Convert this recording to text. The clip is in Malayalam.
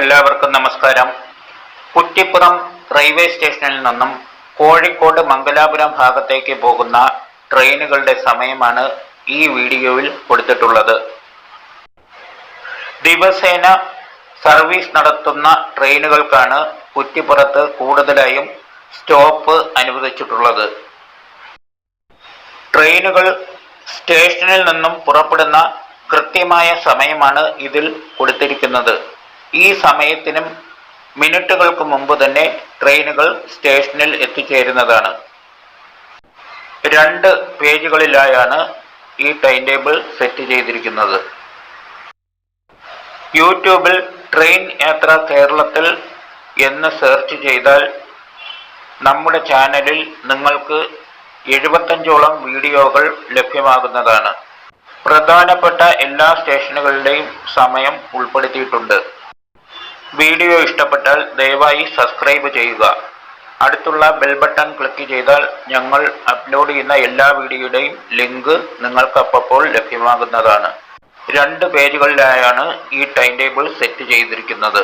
എല്ലാവർക്കും നമസ്കാരം. കുറ്റിപ്പുറം റെയിൽവേ സ്റ്റേഷനിൽ നിന്നും കോഴിക്കോട് മംഗലാപുരം ഭാഗത്തേക്ക് പോകുന്ന ട്രെയിനുകളുടെ സമയമാണ് ഈ വീഡിയോയിൽ കൊടുത്തിട്ടുള്ളത്. ദിവസേന സർവീസ് നടത്തുന്ന ട്രെയിനുകൾക്കാണ് കുറ്റിപ്പുറത്ത് കൂടുതലായും സ്റ്റോപ്പ് അനുവദിച്ചിട്ടുള്ളത്. ട്രെയിനുകൾ സ്റ്റേഷനിൽ നിന്നും പുറപ്പെടുന്ന കൃത്യമായ സമയമാണ് ഇതിൽ കൊടുത്തിരിക്കുന്നത്. ഈ സമയത്തിനും മിനിറ്റുകൾക്ക് മുമ്പ് തന്നെ ട്രെയിനുകൾ സ്റ്റേഷനിൽ എത്തിച്ചേരുന്നതാണ്. രണ്ട് പേജുകളിലായാണ് ഈ ടൈം ടേബിൾ സെറ്റ് ചെയ്തിരിക്കുന്നത്. യൂട്യൂബിൽ ട്രെയിൻ യാത്ര കേരളത്തിൽ എന്ന് സെർച്ച് ചെയ്താൽ നമ്മുടെ ചാനലിൽ നിങ്ങൾക്ക് എഴുപത്തഞ്ചോളം വീഡിയോകൾ ലഭ്യമാകുന്നതാണ്. പ്രധാനപ്പെട്ട എല്ലാ സ്റ്റേഷനുകളുടെയും സമയം ഉൾപ്പെടുത്തിയിട്ടുണ്ട്. വീഡിയോ ഇഷ്ടപ്പെട്ടാൽ ദയവായി സബ്സ്ക്രൈബ് ചെയ്യുക. അടുത്തുള്ള ബെൽ ബട്ടൺ ക്ലിക്ക് ചെയ്താൽ ഞങ്ങൾ അപ്ലോഡ് ചെയ്യുന്ന എല്ലാ വീഡിയോയുടെയും ലിങ്ക് നിങ്ങൾക്ക് അപ്പോൾ ലഭ്യമാകുന്നതാണ്. രണ്ട് പേജുകളിലായാണ് ഈ ടൈം ടേബിൾ സെറ്റ് ചെയ്തിരിക്കുന്നത്.